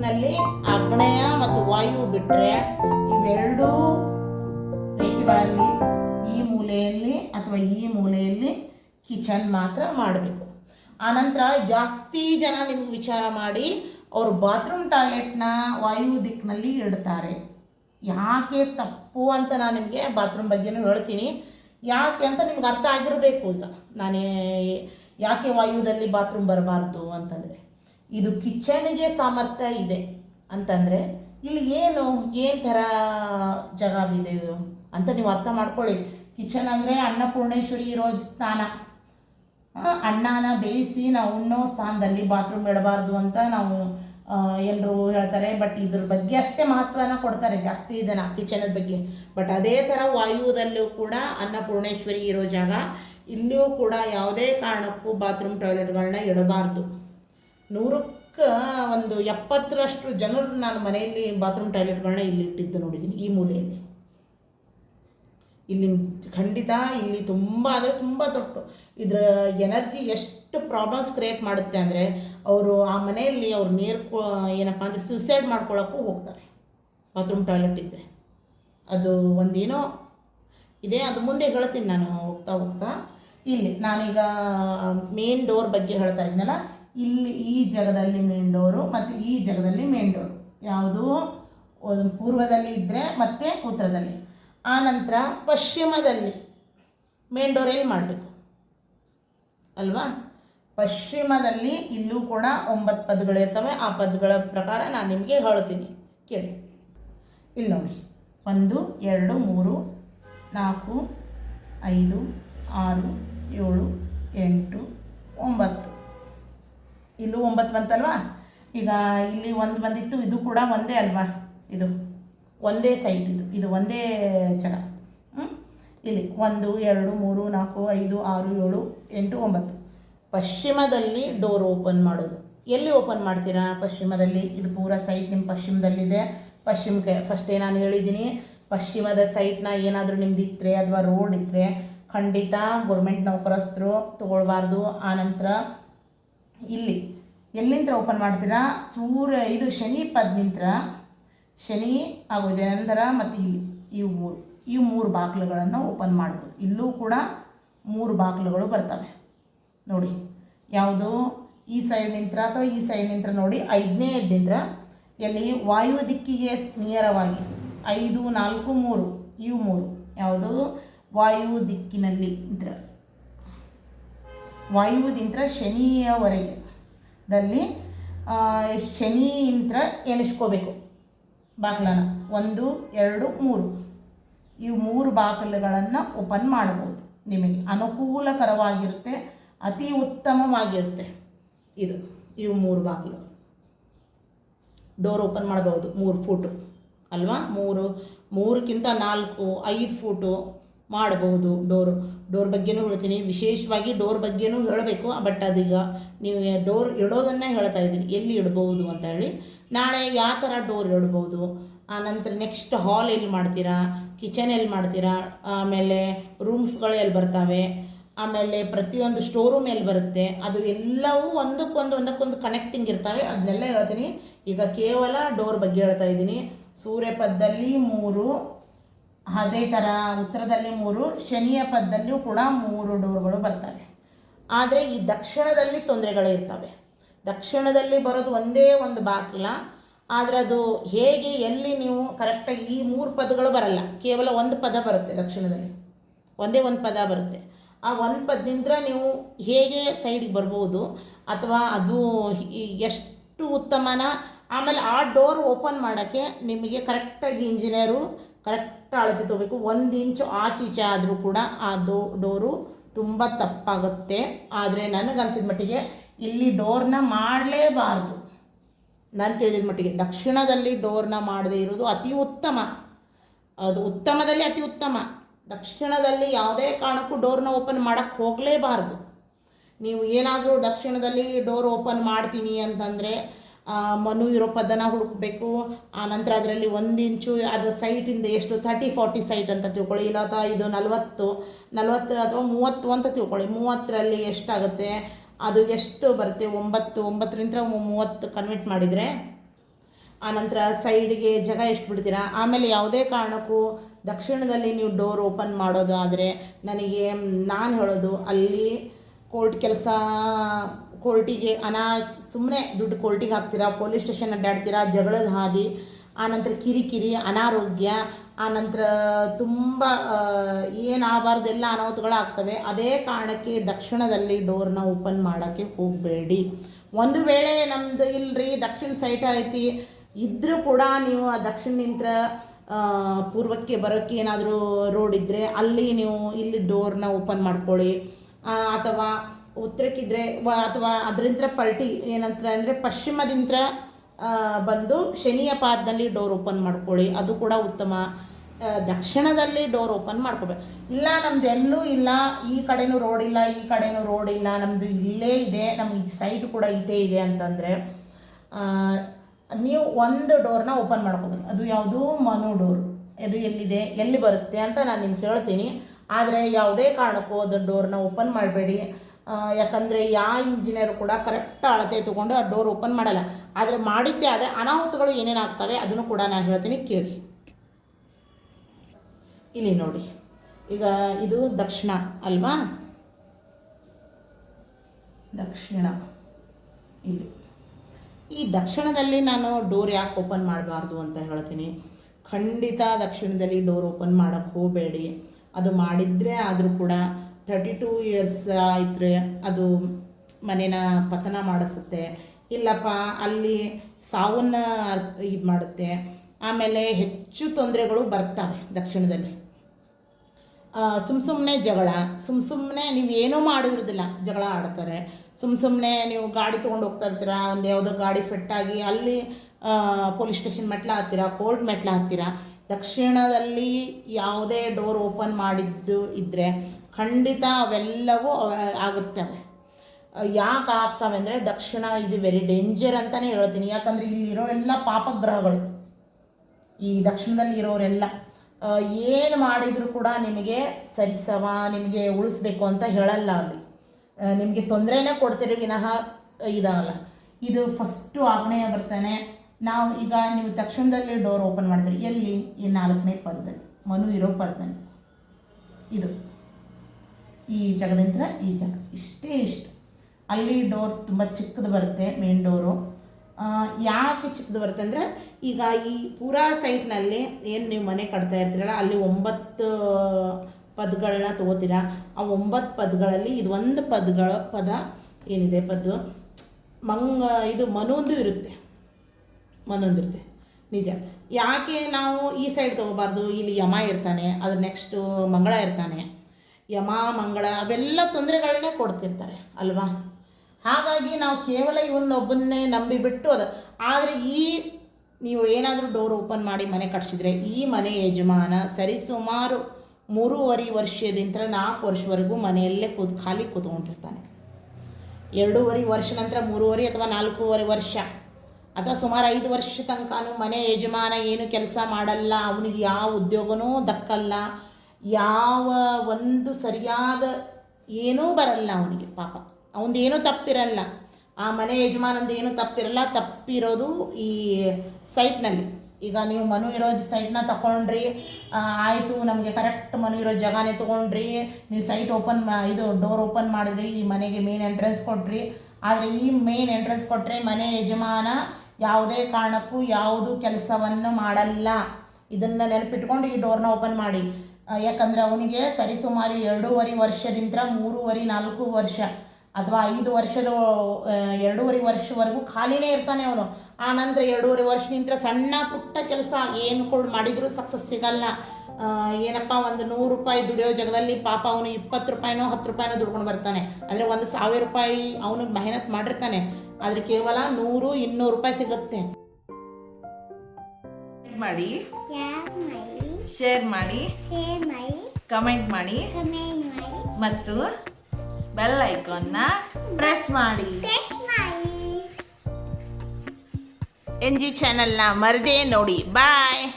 ದಿಕ್ಕಿನಲ್ಲಿ ಅಗ್ನಯ ಮತ್ತು ವಾಯು ಬಿಟ್ಟರೆ ಇವೆರಡೂ ರೇಖೆಗಳಲ್ಲಿ ಈ ಮೂಲೆಯಲ್ಲಿ ಅಥವಾ ಈ ಮೂಲೆಯಲ್ಲಿ ಕಿಚನ್ ಮಾತ್ರ ಮಾಡಬೇಕು. ಆನಂತರ ಜಾಸ್ತಿ ಜನ ನಿಮ್ಗೆ ವಿಚಾರ ಮಾಡಿ ಅವರು ಬಾತ್ರೂಮ್ ಟಾಯ್ಲೆಟ್ನ ವಾಯು ದಿಕ್ಕಿನಲ್ಲಿ ಇಡ್ತಾರೆ. ಯಾಕೆ ತಪ್ಪು ಅಂತ ನಾನು ನಿಮಗೆ ಬಾತ್ರೂಮ್ ಬಗ್ಗೆನೂ ಹೇಳ್ತೀನಿ. ಯಾಕೆ ಅಂತ ನಿಮ್ಗೆ ಅರ್ಥ ಆಗಿರಬೇಕು ಈಗ. ನಾನೇ ಯಾಕೆ ವಾಯುದಲ್ಲಿ ಬಾತ್ರೂಮ್ ಬರಬಾರ್ದು ಅಂತಂದರೆ. ಇದು ಕಿಚನ್ಗೆ ಸಾಮರ್ಥ್ಯ ಇದೆ ಅಂತಂದರೆ ಇಲ್ಲಿ ಏನು ಏನು ಥರ ಜಾಗವಿದೆ ಇದು ಅಂತ ನೀವು ಅರ್ಥ ಮಾಡ್ಕೊಳ್ಳಿ. ಕಿಚನ್ ಅಂದರೆ ಅನ್ನಪೂರ್ಣೇಶ್ವರಿ ಇರೋ ಸ್ಥಾನ. ಅಣ್ಣನ ಬೇಯಿಸಿ ನಾವು ಉಣ್ಣೋ ಸ್ಥಾನದಲ್ಲಿ ಬಾತ್ರೂಮ್ ಇಡಬಾರ್ದು ಅಂತ ನಾವು ಎಲ್ಲರೂ ಹೇಳ್ತಾರೆ. ಬಟ್ ಇದ್ರ ಬಗ್ಗೆ ಅಷ್ಟೇ ಮಹತ್ವನ ಕೊಡ್ತಾರೆ ಜಾಸ್ತಿ ಇದನ್ನು ಕಿಚನದ ಬಗ್ಗೆ. ಬಟ್ ಅದೇ ಥರ ವಾಯುದಲ್ಲೂ ಕೂಡ ಅನ್ನಪೂರ್ಣೇಶ್ವರಿ ಇರೋ ಜಾಗ. ಇಲ್ಲಿಯೂ ಕೂಡ ಯಾವುದೇ ಕಾರಣಕ್ಕೂ ಬಾತ್ರೂಮ್ ಟಾಯ್ಲೆಟ್ಗಳನ್ನ ಇಡಬಾರ್ದು. ನೂರಕ್ಕೆ ಒಂದು ಎಪ್ಪತ್ತರಷ್ಟು ಜನರು ನಾನು ಮನೆಯಲ್ಲಿ ಬಾತ್ರೂಮ್ ಟಾಯ್ಲೆಟ್ಗಳನ್ನ ಇಲ್ಲಿ ಇಟ್ಟಿದ್ದು ನೋಡಿದ್ದೀನಿ, ಈ ಮೂಲೆಯಲ್ಲಿ. ಇಲ್ಲಿ ಖಂಡಿತ ಇಲ್ಲಿ ತುಂಬ, ಅಂದರೆ ತುಂಬ ತೊಟ್ಟು. ಇದರ ಎನರ್ಜಿ ಎಷ್ಟು ಪ್ರಾಬ್ಲಮ್ಸ್ ಕ್ರಿಯೇಟ್ ಮಾಡುತ್ತೆ ಅಂದರೆ, ಅವರು ಆ ಮನೆಯಲ್ಲಿ ಅವ್ರು ನೀರು ಏನಪ್ಪ ಅಂದರೆ ಸೂಸೈಡ್ ಮಾಡ್ಕೊಳ್ಳೋಕ್ಕೂ ಹೋಗ್ತಾರೆ ಬಾತ್ರೂಮ್ ಟಾಯ್ಲೆಟ್ ಇದ್ದರೆ ಅದು ಒಂದೇನೋ ಇದೆ, ಅದು ಮುಂದೆ ಹೇಳ್ತೀನಿ ನಾನು ಹೋಗ್ತಾ ಹೋಗ್ತಾ. ಇಲ್ಲಿ ನಾನೀಗ ಮೇನ್ ಡೋರ್ ಬಗ್ಗೆ ಹೇಳ್ತಾ ಇದ್ನಲ್ಲ ಇಲ್ಲಿ ಈ ಜಾಗದಲ್ಲಿ ಮೇನ್ ಡೋರು ಮತ್ತು ಈ ಜಾಗದಲ್ಲಿ ಮೇನ್ ಡೋರು ಯಾವುದು ಪೂರ್ವದಲ್ಲಿ ಇದ್ದರೆ ಮತ್ತು ಉತ್ತರದಲ್ಲಿ. ಆನಂತರ ನಂತರ ಪಶ್ಚಿಮದಲ್ಲಿ ಮೇನ್ ಎಲ್ಲಿ ಮಾಡಬೇಕು? ಅಲ್ವಾ? ಪಶ್ಚಿಮದಲ್ಲಿ ಇಲ್ಲೂ ಕೂಡ ಒಂಬತ್ತು ಪದಗಳಿರ್ತವೆ ಆ ಪದಗಳ ಪ್ರಕಾರ ನಾನು ನಿಮಗೆ ಹೇಳ್ತೀನಿ. ಕೇಳಿ. ಇಲ್ಲಿ ನೋಡಿ. ಒಂದು, ಎರಡು, ಮೂರು, ನಾಲ್ಕು, ಐದು, ಆರು, ಏಳು, ಎಂಟು, ಒಂಬತ್ತು. ಇಲ್ಲೂ ಒಂಬತ್ತು ಬಂತಲ್ವಾ? ಈಗ ಇಲ್ಲಿ ಒಂದು ಬಂದಿತ್ತು, ಇದು ಕೂಡ ಒಂದೇ ಅಲ್ವಾ? ಇದು ಒಂದೇ ಸೈಟ್ ಇದು. ಇದು ಒಂದೇ ಜಾಗ? ಇಲ್ಲಿ ಒಂದು, ಎರಡು, ಮೂರು, ನಾಲ್ಕು, ಐದು, ಆರು, ಏಳು, ಎಂಟು, ಒಂಬತ್ತು. ಪಶ್ಚಿಮದಲ್ಲಿ ಡೋರ್ ಓಪನ್ ಮಾಡೋದು. ಎಲ್ಲಿ ಓಪನ್ ಮಾಡ್ತೀರಾ ಪಶ್ಚಿಮದಲ್ಲಿ? ಇದು ಪೂರ ಸೈಟ್ ನಿಮ್ಮ ಪಶ್ಚಿಮದಲ್ಲಿದೆ. ಪಶ್ಚಿಮಕ್ಕೆ ಫಸ್ಟೇ ನಾನು ಹೇಳಿದ್ದೀನಿ. ಪಶ್ಚಿಮದ ಸೈಟ್ನ ಏನಾದರೂ ಇದ್ದರೆ ಅಥವಾ ರೋಡ್ ಇದ್ದರೆ ಖಂಡಿತ ಗೌರ್ಮೆಂಟ್ ನೌಕರಸ್ಥರು ತೊಗೊಳ್ಬಾರ್ದು. ಆನಂತರ ಇಲ್ಲಿ ಎಲ್ಲಿಂದ ಓಪನ್ ಮಾಡ್ತೀರಾ? ಸೂರ್ಯ, ಇದು ಶನಿ ಪದ್ನಿಂತ್ರ ಶನಿ ಹಾಗೂ ಜಯಂತರ ಮತ್ತು ಇಲ್ಲಿ ಇವು ಮೂರು ಇವು ಮೂರು ಬಾಗಿಲುಗಳನ್ನು ಓಪನ್ ಮಾಡ್ಬೋದು. ಇಲ್ಲೂ ಕೂಡ ಮೂರು ಬಾಗಿಲುಗಳು ಬರ್ತವೆ. ನೋಡಿ, ಯಾವುದು? ಈ ಸೈಡ್ ನಿಂತ್ರ ಅಥವಾ ಈ ಸೈಡ್ ನಿಂತ್ರ ನೋಡಿ, ಐದನೇ ನಿಂತ್ರ ಎಲ್ಲಿ? ವಾಯು ದಿಕ್ಕಿಗೆ ನೇರವಾಗಿ ಐದು, ನಾಲ್ಕು, ಮೂರು. ಇವು ಮೂರು. ಯಾವುದು? ವಾಯು ದಿಕ್ಕಿನಲ್ಲಿ ನಿಂತ್ರ ವಾಯುದಿಂತ್ರ ಶನಿಯವರೆಗೆ. ದಲ್ಲಿ ಇಂತ್ರ ಎಣಿಸ್ಕೋಬೇಕು. ಬಾಗಿಲನ್ನು ಒಂದು, ಎರಡು, ಮೂರು. ಇವು ಮೂರು ಬಾಗಿಲುಗಳನ್ನು ಓಪನ್ ಮಾಡಬಹುದು. ನಿಮಗೆ ಅನುಕೂಲಕರವಾಗಿರುತ್ತೆ, ಅತಿ ಉತ್ತಮವಾಗಿರುತ್ತೆ ಇದು, ಇವು ಮೂರು ಬಾಗಿಲು ಡೋರ್ ಓಪನ್ ಮಾಡಬಹುದು, ಮೂರು ಫೂಟು. ಅಲ್ವಾ? ಮೂರು, ಮೂರಕ್ಕಿಂತ ನಾಲ್ಕು, ಐದು ಫೂಟು. ಮಾಡಬಹುದು. ಡೋರು ಡೋರ್ ಬಗ್ಗೆನೂ ಹೇಳ್ತೀನಿ. ವಿಶೇಷವಾಗಿ ಡೋರ್ ಬಗ್ಗೆನೂ ಹೇಳಬೇಕು. ಬಟ್ ಅದೀಗ ನೀವು ಡೋರ್ ಇಡೋದನ್ನೇ ಹೇಳ್ತಾ ಇದ್ದೀನಿ. ಎಲ್ಲಿ ಇಡಬಹುದು ಅಂತ ಹೇಳಿ. ನಾಳೆ ಯಾವ ಥರ ಡೋರ್ ಇಡ್ಬೋದು ಆ ನಂತರ ನೆಕ್ಸ್ಟ್ ಹಾಲ್ ಎಲ್ಲಿ ಮಾಡ್ತೀರಾ? ಕಿಚನ್ ಎಲ್ಲಿ ಮಾಡ್ತೀರಾ? ಆಮೇಲೆ ರೂಮ್ಸ್ಗಳು ಎಲ್ಲಿ ಬರ್ತವೆ? ಆಮೇಲೆ ಪ್ರತಿಯೊಂದು ಸ್ಟೋರ್ ರೂಮ್ ಎಲ್ಲಿ ಬರುತ್ತೆ? ಅದು ಎಲ್ಲವೂ ಒಂದಕ್ಕೊಂದು ಒಂದಕ್ಕೊಂದು ಕನೆಕ್ಟಿಂಗ್ ಇರ್ತವೆ. ಅದನ್ನೆಲ್ಲ ಹೇಳ್ತೀನಿ. ಈಗ ಕೇವಲ ಡೋರ್ ಬಗ್ಗೆ ಹೇಳ್ತಾ ಇದ್ದೀನಿ. ಸೂರ್ಯಪದ್ದಲ್ಲಿ ಮೂರು ಅದೇ ಥರ ಉತ್ತರದಲ್ಲಿ ಮೂರು, ಶನಿಯ ಪದದಲ್ಲಿಯೂ ಕೂಡ ಮೂರು ಡೋರ್ಗಳು ಬರ್ತವೆ. ಆದರೆ ಈ ದಕ್ಷಿಣದಲ್ಲಿ ತೊಂದರೆಗಳು ಇರ್ತವೆ. ದಕ್ಷಿಣದಲ್ಲಿ ಬರೋದು ಒಂದೇ ಒಂದು ಬಾಗಿಲ ಆದರೆ ಅದು ಹೇಗೆ, ಎಲ್ಲಿ ನೀವು ಕರೆಕ್ಟಾಗಿ ಈ ಮೂರು ಪದಗಳು ಬರಲ್ಲ. ಕೇವಲ ಒಂದು ಪದ ಬರುತ್ತೆ ದಕ್ಷಿಣದಲ್ಲಿ. ಒಂದೇ ಒಂದು ಪದ ಬರುತ್ತೆ. ಆ ಒಂದು ಪದದಿಂದ ನೀವು ಹೇಗೆ ಸೈಡಿಗೆ ಬರ್ಬೋದು, ಅಥವಾ ಅದು ಎಷ್ಟು ಉತ್ತಮನ, ಆಮೇಲೆ ಆ ಡೋರ್ ಓಪನ್ ಮಾಡೋಕ್ಕೆ ನಿಮಗೆ ಕರೆಕ್ಟಾಗಿ ಇಂಜಿನಿಯರು ಕರೆಕ್ಟ್ ಅಳತೆ ತೊಗೋಬೇಕು. ಒಂದು ಇಂಚು ಆಚೀಚೆ ಆದರೂ ಕೂಡ ಆ ಡೋ, ಡೋರು ತುಂಬ ತಪ್ಪಾಗುತ್ತೆ. ಆದರೆ ನನಗನ್ಸಿದ ಮಟ್ಟಿಗೆ ಇಲ್ಲಿ ಡೋರ್ನ ಮಾಡಲೇಬಾರ್ದು. ನಾನು ತಿಳಿದಿದ ಮಟ್ಟಿಗೆ ದಕ್ಷಿಣದಲ್ಲಿ ಡೋರ್ನ ಮಾಡದೇ ಇರೋದು ಅತಿ ಉತ್ತಮ. ಅದು ಉತ್ತಮದಲ್ಲಿ ಅತಿ ಉತ್ತಮ. ದಕ್ಷಿಣದಲ್ಲಿ ಯಾವುದೇ ಕಾರಣಕ್ಕೂ ಡೋರ್ನ ಓಪನ್ ಮಾಡೋಕ್ಕೆ ಹೋಗಲೇಬಾರ್ದು. ನೀವು ಏನಾದರೂ ದಕ್ಷಿಣದಲ್ಲಿ ಡೋರ್ ಓಪನ್ ಮಾಡ್ತೀನಿ ಅಂತಂದರೆ ಮನು ಇರೋ ಪದನ ಹುಡುಕಬೇಕು. ನಂತರ ಅದರಲ್ಲಿ ಒಂದು ಇಂಚು, ಅದು ಸೈಟಿಂದ ಎಷ್ಟು? ತರ್ಟಿ ಫಾರ್ಟಿ ಸೈಟ್ ಅಂತ ತಿಳ್ಕೊಳ್ಳಿ. ಇಲ್ಲ ಅಥವಾ ಇದು ನಲವತ್ತು ನಲವತ್ತು ಅಥವಾ ಮೂವತ್ತು ಅಂತ ತಿಳ್ಕೊಳ್ಳಿ. ಮೂವತ್ತರಲ್ಲಿ ಎಷ್ಟಾಗುತ್ತೆ? ಅದು ಎಷ್ಟು ಬರುತ್ತೆ? ಒಂಬತ್ತು, ಒಂಬತ್ತರಿಂದ ಮೂವತ್ತು ಕನ್ವರ್ಟ್ ಮಾಡಿದರೆ ಆನಂತರ ಸೈಡ್ಗೆ ಜಾಗ ಎಷ್ಟು ಬಿಡ್ತೀರಾ? ಆಮೇಲೆ ಯಾವುದೇ ಕಾರಣಕ್ಕೂ ದಕ್ಷಿಣದಲ್ಲಿ ನೀವು ಡೋರ್ ಓಪನ್ ಮಾಡೋದು ಆದರೆ ನನಗೆ, ನಾನು ಹೇಳೋದು, ಅಲ್ಲಿ ಕೋರ್ಟ್ ಕೆಲಸ ಕೋರ್ಟಿಗೆ ಅನಾ ಸುಮ್ಮನೆ ದುಡ್ಡು ಕೋರ್ಟಿಗೆ ಹಾಕ್ತೀರಾ, ಪೊಲೀಸ್ ಸ್ಟೇಷನ್ ಅಡ್ಡಾಡ್ತೀರಾ, ಜಗಳದ ಹಾದಿ ಆನಂತರ ಕಿರಿಕಿರಿ, ಅನಾರೋಗ್ಯ ಆನಂತರ ತುಂಬ ಏನಾಗಬಾರ್ದೆಲ್ಲ ಅನಾಹುತಗಳಾಗ್ತವೆ ಅದೇ ಕಾರಣಕ್ಕೆ ದಕ್ಷಿಣದಲ್ಲಿ ಡೋರ್ನ ಓಪನ್ ಮಾಡೋಕ್ಕೆ ಹೋಗಬೇಡಿ. ಒಂದು ವೇಳೆ ನಮ್ಮದು ಇಲ್ಲರಿ ದಕ್ಷಿಣ ಸೈಟ್ ಐತಿ ಇದ್ದರೂ ಕೂಡ ನೀವು ಆ ದಕ್ಷಿಣದಿಂದ ಪೂರ್ವಕ್ಕೆ ಬರೋಕ್ಕೆ ಏನಾದರೂ ರೋಡ್ ಇದ್ದರೆ ಅಲ್ಲಿ ನೀವು ಇಲ್ಲಿ ಡೋರ್ನ ಓಪನ್ ಮಾಡ್ಕೊಳ್ಳಿ. ಅಥವಾ ಉತ್ತರಕ್ಕಿದ್ರೆ ಅಥವಾ ಅದರಿಂದ ಪಲ್ಟಿ ಏನಂತ ಅಂದರೆ ಪಶ್ಚಿಮದಿಂದ ಬಂದು ಶನಿಯ ಪಾದದಲ್ಲಿ ಡೋರ್ ಓಪನ್ ಮಾಡ್ಕೊಳ್ಳಿ. ಅದು ಕೂಡ ಉತ್ತಮ. ದಕ್ಷಿಣದಲ್ಲಿ ಡೋರ್ ಓಪನ್ ಮಾಡ್ಕೋಬೇಕು ಇಲ್ಲ, ನಮ್ದು ಎಲ್ಲೂ ಇಲ್ಲ. ಈ ಕಡೆನೂ ರೋಡ್ ಇಲ್ಲ, ಈ ಕಡೆನೂ ರೋಡ್ ಇಲ್ಲ. ನಮ್ಮದು ಇಲ್ಲೇ ಇದೆ. ನಮ್ಮ ಈ ಸೈಡ್ ಕೂಡ ಇದೇ ಇದೆ ಅಂತಂದರೆ ನೀವು ಒಂದು ಡೋರ್ನ ಓಪನ್ ಮಾಡ್ಕೋಬೇಕು ಅದು ಯಾವುದು ಮನು ಡೋರ್. ಅದು ಎಲ್ಲಿದೆ, ಎಲ್ಲಿ ಬರುತ್ತೆ ಅಂತ ನಾನು ನಿಮ್ಗೆ ಹೇಳ್ತೀನಿ. ಆದರೆ ಯಾವುದೇ ಕಾರಣಕ್ಕೂ ಅದು ಡೋರ್ನ ಓಪನ್ ಮಾಡಬೇಡಿ. ಯಾಕಂದರೆ ಯಾವ ಇಂಜಿನಿಯರ್ ಕೂಡ ಕರೆಕ್ಟ್ ಅಳತೆ ತೊಗೊಂಡು ಆ ಡೋರ್ ಓಪನ್ ಮಾಡಲ್ಲ. ಆದರೆ ಮಾಡಿದ್ದೇ ಆದರೆ ಅನಾಹುತಗಳು ಏನೇನಾಗ್ತವೆ ಅದನ್ನು ಕೂಡ ನಾನು ಹೇಳ್ತೀನಿ ಕೇಳಿ. ಇಲ್ಲಿ ನೋಡಿ. ಈಗ ಇದು ದಕ್ಷಿಣ ಅಲ್ವಾ? ದಕ್ಷಿಣ. ಇಲ್ಲಿ. ಈ ದಕ್ಷಿಣದಲ್ಲಿ ನಾನು ಡೋರ್ ಯಾಕೆ ಓಪನ್ ಮಾಡಬಾರ್ದು ಅಂತ ಹೇಳ್ತೀನಿ. ಖಂಡಿತ ದಕ್ಷಿಣದಲ್ಲಿ ಡೋರ್ ಓಪನ್ ಮಾಡೋಕ್ಕೆ ಹೋಗಬೇಡಿ. ಅದು ಮಾಡಿದರೆ ಆದರೂ ಕೂಡ ತರ್ಟಿ ಟೂ ಇಯರ್ಸ್ ಇದ್ದರೆ ಅದು ಮನೇನ ಪತನ ಮಾಡಿಸುತ್ತೆ. ಇಲ್ಲಪ್ಪ, ಅಲ್ಲಿ ಸಾವನ್ನ ಇದು ಮಾಡುತ್ತೆ. ಆಮೇಲೆ ಹೆಚ್ಚು ತೊಂದರೆಗಳು ಬರ್ತವೆ ದಕ್ಷಿಣದಲ್ಲಿ. ಸುಮ್ಮ ಸುಮ್ಮನೆ ಜಗಳ. ಸುಮ್ಮ ಸುಮ್ಮನೆ ನೀವು ಏನೂ ಮಾಡಿರೋದಿಲ್ಲ ಜಗಳ ಆಡ್ತಾರೆ. ಸುಮ್ಮ ಸುಮ್ಮನೆ ನೀವು ಗಾಡಿ ತೊಗೊಂಡು ಹೋಗ್ತಾ ಇರ್ತೀರ, ಒಂದು ಯಾವುದೋ ಗಾಡಿ ಫಿಟ್ಟಾಗಿ ಅಲ್ಲಿ ಪೊಲೀಸ್ ಸ್ಟೇಷನ್ ಮೆಟ್ಲ ಹತ್ತಿರ, ಕೋರ್ಟ್ ಮೆಟ್ಲ ಹತ್ತಿರ, ದಕ್ಷಿಣದಲ್ಲಿ ಯಾವುದೇ ಡೋರ್ ಓಪನ್ ಮಾಡಿದ್ದು ಇದ್ದರೆ ಖಂಡಿತ ಅವೆಲ್ಲವೂ ಅವ- ಆಗುತ್ತವೆ. ಯಾಕೆ ಆಗ್ತವೆ ಅಂದರೆ ದಕ್ಷಿಣ ಇದು ವೆರಿ ಡೇಂಜರ್ ಅಂತಲೇ ಹೇಳ್ತೀನಿ. ಯಾಕಂದರೆ ಇಲ್ಲಿರೋ ಎಲ್ಲ ಪಾಪಗ್ರಹಗಳು, ಈ ದಕ್ಷಿಣದಲ್ಲಿ ಇರೋರೆಲ್ಲ ಏನು ಮಾಡಿದರೂ ಕೂಡ ನಿಮಗೆ ಸರಿಸಮ, ನಿಮಗೆ ಉಳಿಸ್ಬೇಕು ಅಂತ ಹೇಳಲ್ಲ ಅಲ್ಲಿ. ನಿಮಗೆ ತೊಂದರೆನೇ ಕೊಡ್ತೀರಿ ವಿನಃ ಇದಾಗಲ್ಲ. ಇದು ಫಸ್ಟು ಆಗ್ನೇಯ ಬರ್ತಾನೆ. ನಾವು ಈಗ ನೀವು ತಕ್ಷಣದಲ್ಲಿ ಡೋರ್ ಓಪನ್ ಮಾಡ್ತೀರಿ. ಎಲ್ಲಿ? ಈ ನಾಲ್ಕನೇ ಪದ್ದಲ್ಲಿ. ಮನು ಇರೋ ಪದ್ದಲ್ಲಿ. ಇದು. ಈ ಜಾಗದಿಂದ ಈ ಜಾಗ. ಇಷ್ಟೇ ಇಷ್ಟು. ಅಲ್ಲಿ ಡೋರ್ ತುಂಬ ಚಿಕ್ಕದು ಬರುತ್ತೆ ಮೇನ್ ಡೋರು ಯಾಕೆ ಚಿಕ್ಕದು ಬರುತ್ತೆ ಅಂದರೆ, ಈಗ ಈ ಪೂರಾ ಸೈಟ್ನಲ್ಲಿ ಏನು ನೀವು ಮನೆ ಕಟ್ತಾ ಇರ್ತೀರಲ್ಲ, ಅಲ್ಲಿ ಒಂಬತ್ತು ಪದಗಳನ್ನ ತಗೋತೀರಾ? ಆ ಒಂಬತ್ತು ಪದಗಳಲ್ಲಿ ಇದು ಒಂದು ಪದಗಳ ಪದ ಏನಿದೆ ಪದ ಮಂಗ, ಇದು ಮನೊಂದು ಇರುತ್ತೆ. ಮನೊಂದು ಇರುತ್ತೆ. ನಿಜ. ಯಾಕೆ ನಾವು ಈ ಸೈಡ್ ತೊಗೋಬಾರ್ದು? ಇಲ್ಲಿ ಯಮ ಇರ್ತಾನೆ, ಅದ್ರ ನೆಕ್ಸ್ಟು ಮಂಗಳ ಇರ್ತಾನೆ. ಯಮ ಮಂಗಳ ಅವೆಲ್ಲ ತೊಂದರೆಗಳನ್ನೇ ಕೊಡ್ತಿರ್ತಾರೆ, ಅಲ್ವಾ? ಹಾಗಾಗಿ ನಾವು ಕೇವಲ ಇವನ್ನೊಬ್ಬನ್ನೇ ನಂಬಿಬಿಟ್ಟು ಅದು. ಆದರೆ ಈ ನೀವು ಏನಾದರೂ ಡೋರ್ ಓಪನ್ ಮಾಡಿ ಮನೆ ಕಟ್ಸಿದ್ರೆ ಈ ಮನೆ ಯಜಮಾನ ಸರಿಸುಮಾರು ಮೂರುವರೆ ವರ್ಷದಿಂದ ನಾಲ್ಕು ವರ್ಷವರೆಗೂ ಮನೆಯಲ್ಲೇ ಕೂತ್ ಖಾಲಿ ಕೂತ್ಕೊಂಡಿರ್ತಾನೆ. ಎರಡೂವರೆ ವರ್ಷ ನಂತರ ಮೂರುವರೆ ಅಥವಾ ನಾಲ್ಕೂವರೆ ವರ್ಷ ಅಥವಾ ಸುಮಾರು ಐದು ವರ್ಷ ತನಕನೂ ಮನೆ ಯಜಮಾನ ಏನು ಕೆಲಸ ಮಾಡಲ್ಲ, ಅವನಿಗೆ ಯಾವ ಉದ್ಯೋಗನೂ ದಕ್ಕಲ್ಲ ಯಾವ ಒಂದು ಸರಿಯಾದ ಏನೂ ಬರಲ್ಲ ಅವನಿಗೆ, ಪಾಪ. ಅವನದು ಏನೂ ತಪ್ಪಿರಲ್ಲ. ಆ ಮನೆ ಯಜಮಾನಂದು ಏನೂ ತಪ್ಪಿರಲ್ಲ, ತಪ್ಪಿರೋದು ಈ ಸೈಟ್ನಲ್ಲಿ. ಈಗ ನೀವು ಮನು ಇರೋ ಸೈಟ್ನ ತಗೊಂಡ್ರಿ ಆಯಿತು, ನಮಗೆ ಕರೆಕ್ಟ್ ಮನು ಇರೋ ಜಾಗನೇ ತೊಗೊಂಡ್ರಿ, ನೀವು ಸೈಟ್ ಓಪನ್ ಮಾ, ಇದು ಡೋರ್ ಓಪನ್ ಮಾಡಿದ್ರಿ, ಈ ಮನೆಗೆ ಮೇನ್ ಎಂಟ್ರೆನ್ಸ್ ಕೊಟ್ರಿ. ಆದರೆ ಈ ಮೇನ್ ಎಂಟ್ರೆನ್ಸ್ ಕೊಟ್ಟರೆ ಮನೆ ಯಜಮಾನ ಯಾವುದೇ ಕಾರಣಕ್ಕೂ ಯಾವುದು ಕೆಲಸವನ್ನು ಮಾಡಲ್ಲ. ಇದನ್ನು ನೆನಪಿಟ್ಕೊಂಡು ಈ ಡೋರ್ನ ಓಪನ್ ಮಾಡಿ. ಯಾಕಂದರೆ ಅವನಿಗೆ ಸರಿಸುಮಾರು ಎರಡೂವರೆ ವರ್ಷದಿಂದ ಮೂರುವರೆ, ನಾಲ್ಕು ವರ್ಷ, ಅಥವಾ ಐದು ವರ್ಷದ ಎರಡೂವರೆ ವರ್ಷವರೆಗೂ ಖಾಲಿನೇ ಇರ್ತಾನೆ ಅವನು. ಆ ನಂತರ ಎರಡೂವರೆ ವರ್ಷದಿಂದ ಸಣ್ಣ ಪುಟ್ಟ ಕೆಲಸ, ಏನು ಕೊಡ್ ಮಾಡಿದರೂ ಸಕ್ಸಸ್ ಸಿಗಲ್ಲ. ಏನಪ್ಪ, ಒಂದು ನೂರು ರೂಪಾಯಿ ದುಡಿಯೋ ಜಾಗದಲ್ಲಿ ಪಾಪ ಅವನು ಇಪ್ಪತ್ತು ರೂಪಾಯಿನೋ, ಹತ್ತು ರೂಪಾಯಿನೋ ದುಡ್ಕೊಂಡು ಬರ್ತಾನೆ. ಅಂದರೆ ಒಂದು ಸಾವಿರ ರೂಪಾಯಿ ಅವನು ಮೆಹನತ್ ಮಾಡಿರ್ತಾನೆ. ಆದರೆ ಕೇವಲ ನೂರು, ಇನ್ನೂರು ರೂಪಾಯಿ ಸಿಗುತ್ತೆ. ಮಾಡಿ. ಶೇರ್ ಮಾಡಿ. ಕಮೆಂಟ್ ಮಾಡಿ. ಮತ್ತು ಬೆಲ್ ಐಕಾನ್ನ ಪ್ರೆಸ್ ಮಾಡಿ. ಟೆಸ್ಟ್ ಮಾಡಿ. ಎನ್ ಜಿ ಚಾನೆಲ್ನ ಮರದೇ ನೋಡಿ. ಬಾಯ್